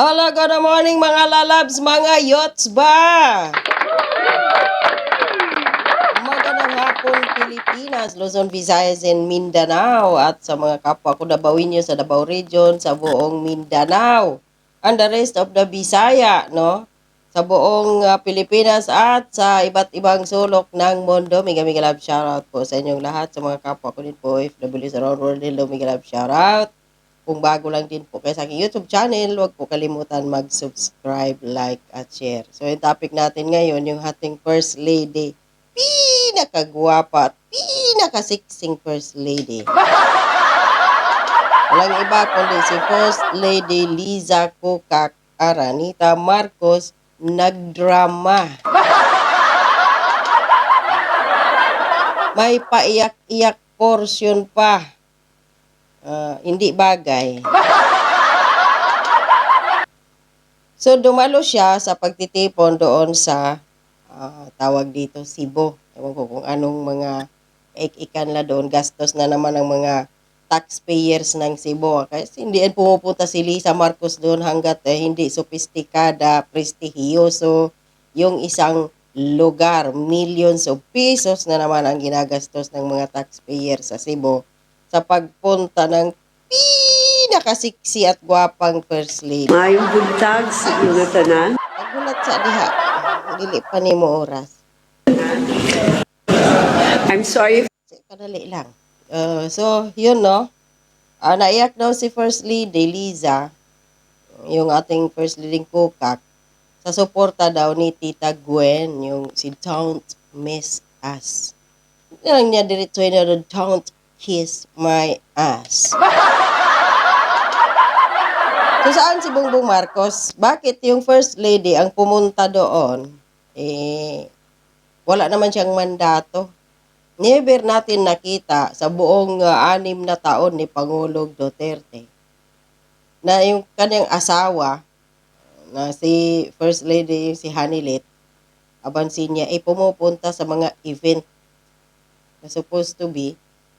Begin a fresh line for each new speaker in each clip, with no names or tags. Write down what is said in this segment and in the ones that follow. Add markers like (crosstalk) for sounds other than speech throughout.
Hello, good morning mga lalabs, mga yots ba? Magandang hapon Pilipinas, Luzon, Visayas, and Mindanao at sa mga kapwa ko Dabawinyo sa Davao Region, sa buong Mindanao and the rest of the Visaya, no? Sa buong uh, Pilipinas at sa iba't ibang sulok ng mundo. Mega mega love shoutout po sa inyong lahat, sa mga kapwa ko din po, OFW around world, hello, mega love shoutout. Kung bago lang din po kayo sa aking YouTube channel, huwag po kalimutan mag-subscribe, like, at share. So, yung topic natin ngayon, yung ating First Lady. Pinakagwapa at pinakasiksing First Lady. (laughs) Walang iba kundi si First Lady Liza Kukak Aranita Marcos nagdrama. (laughs) May paiyak-iyak portion pa. Ah, hindi bagay. So dumalo siya sa pagtitipon doon sa ah, tawag dito Cebu. Ewan ko kung anong mga ik-ikan la doon. Gastos na naman ng mga taxpayers ng Cebu. Kasi hindi pumupunta si Lisa Marcos doon hanggat eh, hindi sophisticada, prestigiyoso yung isang lugar. Millions of pesos na naman ang ginagastos ng mga taxpayers sa Cebu sa pagpunta ng pinakasiksi at gwapang First Lady.
Mayong buntag sa inyo tanan.
Nagulat sa diha. Dili pa ni mo oras.
I'm sorry
Kadali lang. Uh, so, yun no. Ah, naiyak daw si First Lady Liza, yung ating First Lady Kukak, sa suporta daw ni Tita Gwen, yung si Don't Miss Us. Lang niya diretso na Don't Kiss My Ass. (laughs) So saan si Bongbong Marcos? Bakit yung First Lady ang pumunta doon? Eh, wala naman siyang mandato. Never natin nakita sa buong uh, anim na taon ni Pangulong Duterte na yung kanyang asawa na si First Lady si Hanilit abansin niya ay pumupunta sa mga event na supposed to be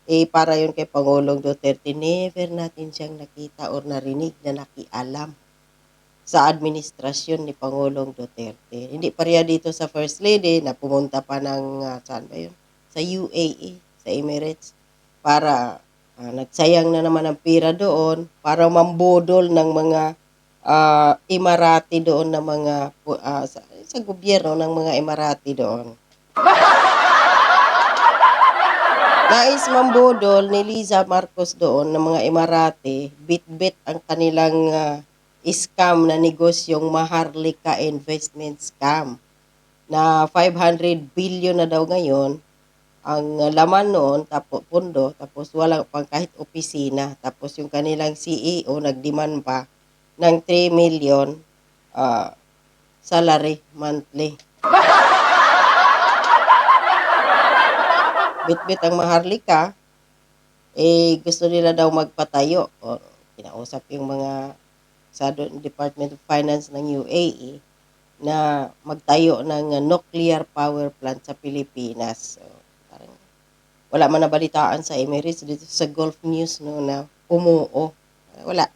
eh para yun kay Pangulong Duterte never natin siyang nakita or narinig na nakialam sa administrasyon ni Pangulong Duterte. Hindi pareha dito sa First Lady na pumunta pa ng ah, saan ba yun? Sa UAE, sa Emirates para ah, nagsayang na naman ang pira doon para mambudol ng mga ah, Emirati doon na mga ah, sa, sa gobyerno ng mga Emirati doon. (laughs) Nais mambudol ni Liza Marcos doon ng mga Emirati, bit-bit ang kanilang ah, scam na negosyong Maharlika Investment Scam na 500 billion na daw ngayon ang laman noon, tapos pundo, tapos wala pang kahit opisina. Tapos yung kanilang CEO nagdemand pa ng 3 million ah, salary monthly. Bit-bit ang Maharlika, eh gusto nila daw magpatayo. O, kinausap yung mga sa Department of Finance ng UAE na magtayo ng uh, nuclear power plant sa Pilipinas. So, parang wala man nabalitaan sa Emirates dito sa Gulf News no na umuo. Wala.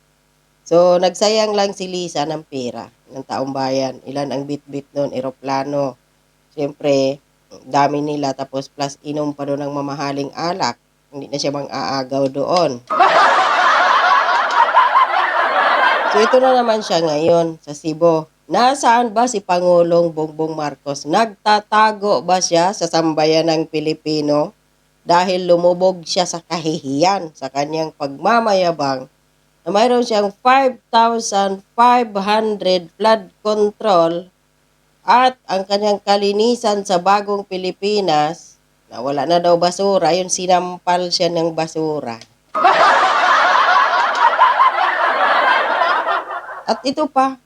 So, nagsayang lang si Lisa ng pera ng taong bayan. Ilan ang bit-bit noon? Eroplano. Siyempre, dami nila. Tapos plus inom pa doon ng mamahaling alak. Hindi na siya mang-aagaw doon. (laughs) So, ito na naman siya ngayon sa Cebu. Nasaan ba si Pangulong Bongbong Marcos? Nagtatago ba siya sa sambayan ng Pilipino? Dahil lumubog siya sa kahihiyan sa kanyang pagmamayabang na mayroon siyang 5,500 flood control at ang kanyang kalinisan sa bagong Pilipinas na wala na daw basura, yun sinampal siya ng basura. At ito pa,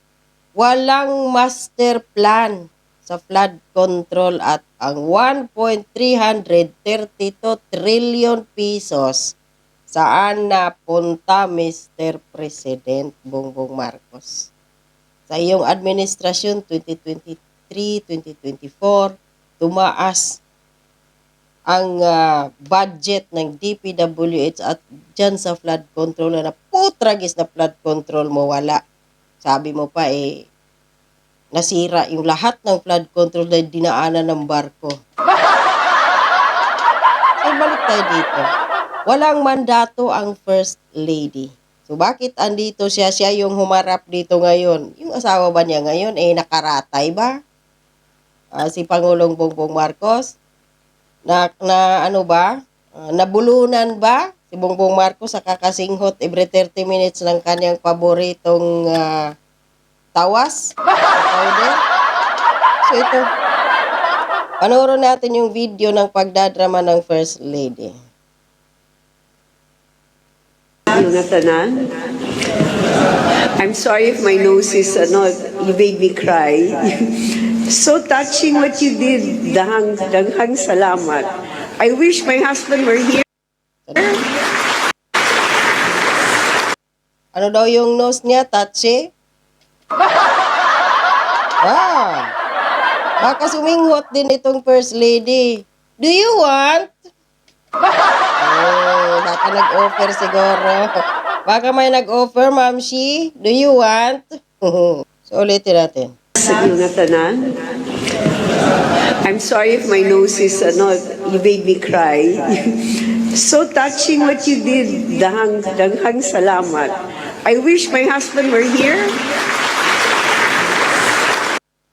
walang master plan sa flood control at ang 1.332 trillion pesos saan napunta Mr. President Bongbong Marcos. Sa iyong administrasyon 2023-2024, tumaas ang ah, budget ng DPWH at dyan sa flood control na putragis na flood control mo wala sabi mo pa eh, nasira yung lahat ng flood control na dinaanan ng barko. So, (laughs) balik tayo dito. Walang mandato ang First Lady. So, bakit andito siya? Siya yung humarap dito ngayon. Yung asawa ba niya ngayon, eh, nakaratay ba? Ah, si Pangulong Bongbong Marcos? Na, na ano ba? Ah, nabulunan ba? Si Bongbong Marcos sa kakasinghot every 30 minutes ng kanyang paboritong ah, tawas? So, ito. Panoorin natin yung video ng pagdadrama ng First Lady.
Lunatanan. I'm sorry if my nose is ano, you made me cry. (laughs) so touching what you did. Dahang, daghang salamat. I wish my husband were here.
Ano daw yung nose niya? Touchy? Wow! Baka suminghot din itong First Lady. Do you want? Oh, baka nag-offer siguro. Baka may nag-offer, Ma'am Shi. Do you want? (laughs) so, ulitin natin.
Sa Lunatanan. I'm sorry if my nose is ano, you made me cry. (laughs) so touching what you did. Dahang, daghang salamat. I wish my husband were here.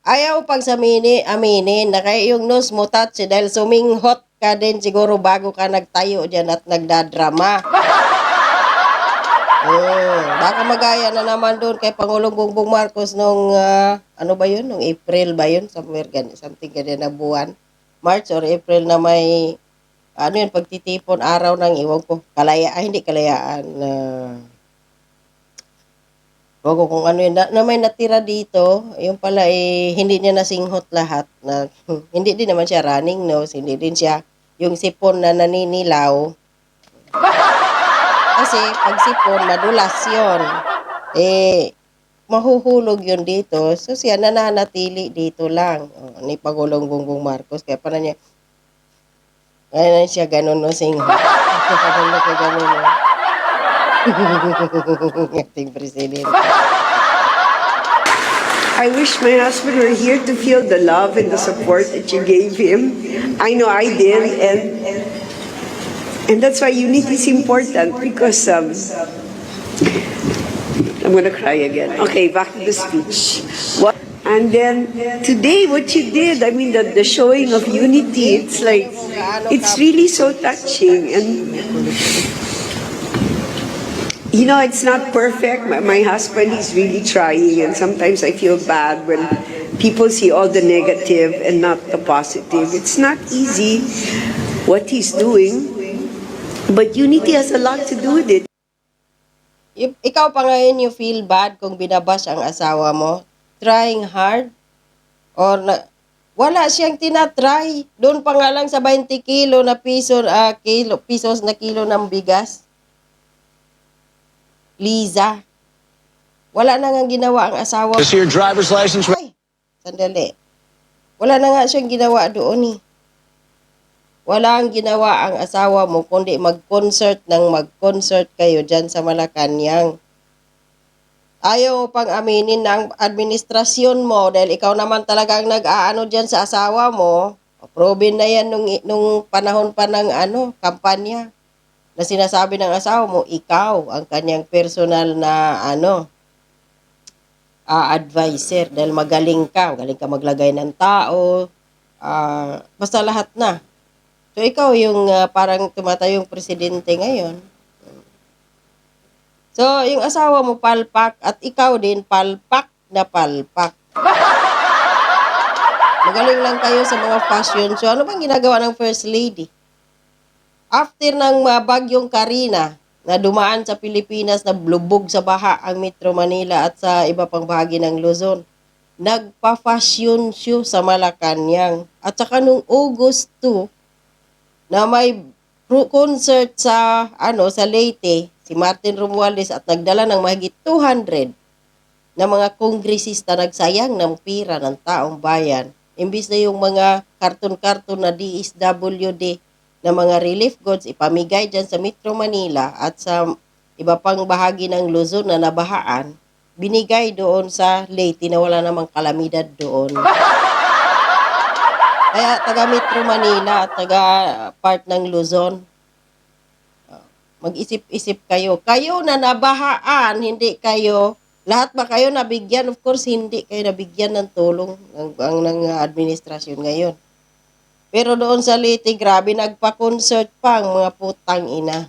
Ayaw pag samini, aminin na kaya yung nose mo touch dahil suminghot ka din siguro bago ka nagtayo dyan at nagdadrama. (laughs) Hmm, baka magaya na naman doon kay Pangulong Bongbong Marcos nung ah, ano ba yun? Nung April ba yun? Somewhere gan something ganyan na buwan. March or April na may ano yun, pagtitipon araw ng iwan ko. Kalaya, ay hindi kalayaan. na Wag ko kung ano yun. Na, na may natira dito, yung pala eh, hindi niya nasinghot lahat. Na, (laughs) hindi din naman siya running nose, hindi din siya yung sipon na naninilaw. Kasi pag sipon, madulas yun. Eh, mahuhulog yun dito. So siya nananatili dito lang. Oh, ni Pagulong Bongbong Marcos. Kaya pa na niya, kaya na siya ganun no singhot. Habang nakaganon no. (laughs) Ating presidente.
I wish my husband were here to feel the love and the support that you gave him. I know I did, and and that's why unity is important because um, I'm gonna cry again. Okay, back to the speech. What? And then today, what you did, I mean, the, the showing of unity, it's like, it's really so touching. And you know, it's not perfect. My, my husband is really trying, and sometimes I feel bad when people see all the negative and not the positive. It's not easy what he's doing, but unity has a lot to do with it.
Ikaw pa ngayon you feel bad kung binabash ang asawa mo? Trying hard? Or na, wala siyang tinatry. Doon pa nga lang sa 20 kilo na piso, ah, kilo, pisos na kilo ng bigas. Liza. Wala na nga ginawa ang asawa
Is your driver's license?
Ay, sandali. Wala na nga siyang ginawa doon eh. Wala ang ginawa ang asawa mo kundi mag-concert ng mag-concert kayo dyan sa Malacanang. Ayaw pang aminin ng administrasyon mo dahil ikaw naman talaga ang nag-aano dyan sa asawa mo. Proven na yan nung, nung panahon pa ng ano, kampanya na sinasabi ng asawa mo, ikaw ang kanyang personal na ano, ah, advisor dahil magaling ka, magaling ka maglagay ng tao, ah, basta lahat na. So ikaw yung ah, parang tumatayong presidente ngayon. So yung asawa mo palpak at ikaw din palpak na palpak. Magaling lang kayo sa mga fashion show. Ano bang ginagawa ng First Lady? After ng uh, bagyong Karina na dumaan sa Pilipinas na blubog sa baha ang Metro Manila at sa iba pang bahagi ng Luzon, nagpa-fashion show sa Malacanang. At saka nung August 2, na may concert sa ano sa Leyte, si Martin Romualdez at nagdala ng mahigit 200 na mga kongresista nagsayang ng pira ng taong bayan. Imbis na yung mga karton-karton na DSWD na mga relief goods ipamigay dyan sa Metro Manila at sa iba pang bahagi ng Luzon na nabahaan, binigay doon sa Leyte na wala namang kalamidad doon. (laughs) Kaya taga Metro Manila taga part ng Luzon, mag-isip-isip kayo. Kayo na nabahaan, hindi kayo, lahat ba kayo nabigyan? Of course, hindi kayo nabigyan ng tulong ng, ng, ng administrasyon ngayon. Pero doon sa Leyte, grabe, nagpa-concert pa ang mga putang ina.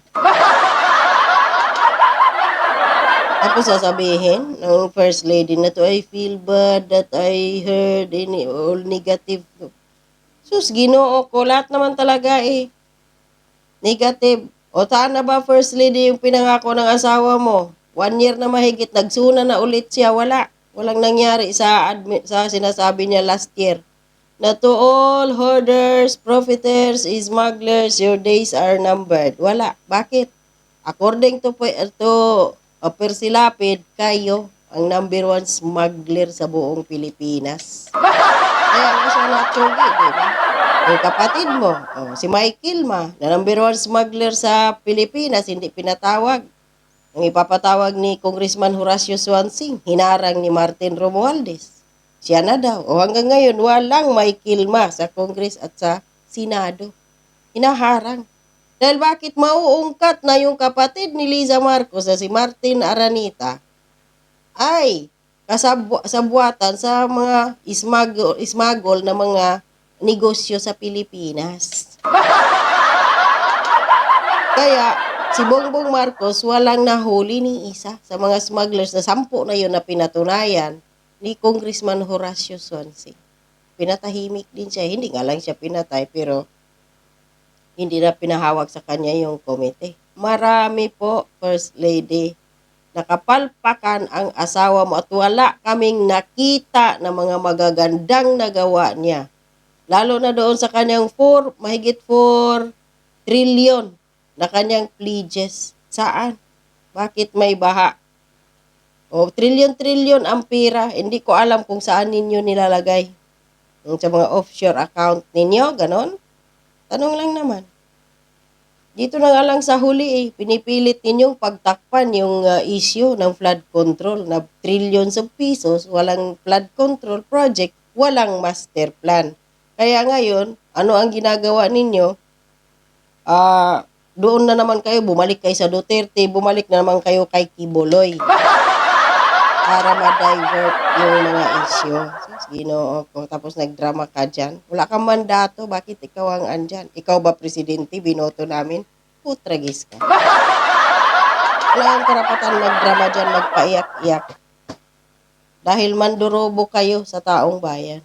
Tapos sasabihin ng first lady na to, I feel bad that I heard any, all negative. Sus, ginoo ko, lahat naman talaga eh. Negative. O saan na ba first lady yung pinangako ng asawa mo? One year na mahigit, nagsuna na ulit siya, wala. Walang nangyari sa, admi- sa sinasabi niya last year. Na to all hoarders, profiteers, smugglers, your days are numbered. Wala. Bakit? According to, to uh, Persilapid, kayo ang number one smuggler sa buong Pilipinas. (laughs) Kaya nga siya natsugi, di ba? Yung kapatid mo, oh, si Michael ma, na number one smuggler sa Pilipinas, hindi pinatawag. Ang ipapatawag ni Congressman Horacio Swansing, hinarang ni Martin Romualdez. Siya na daw. O hanggang ngayon, walang Michael ma sa Congress at sa Senado. Hinaharang. Dahil bakit mauungkat na yung kapatid ni Liza Marcos na si Martin Aranita ay kasabwa, sabuatan sa mga ismagol, ismagol na mga negosyo sa Pilipinas. Kaya si Bongbong Marcos walang nahuli ni isa sa mga smugglers na sampu na yun na pinatunayan ni Congressman Horacio Swansea. Pinatahimik din siya. Hindi nga lang siya pinatay pero hindi na pinahawak sa kanya yung komite. Marami po, First Lady, nakapalpakan ang asawa mo at wala kaming nakita na mga magagandang nagawa niya. Lalo na doon sa kanyang 4, mahigit 4 trillion na kanyang pledges. Saan? Bakit may baha? O, trillion-trillion ang pera. Hindi ko alam kung saan ninyo nilalagay. Sa mga offshore account ninyo, ganon. Tanong lang naman. Dito na nga lang sa huli eh, pinipilit ninyong pagtakpan yung uh, issue ng flood control na trillions of pesos, walang flood control project, walang master plan. Kaya ngayon, ano ang ginagawa ninyo? Ah, doon na naman kayo, bumalik kayo sa Duterte, bumalik na naman kayo kay Kibuloy para ma-divert yung mga issue. Ginoo ko. Tapos nagdrama ka dyan. Wala kang mandato. Bakit ikaw ang andyan? Ikaw ba presidente? Binoto namin? Putragis ka. Wala kang karapatan magdrama dyan, magpaiyak-iyak. Dahil mandurobo kayo sa taong bayan.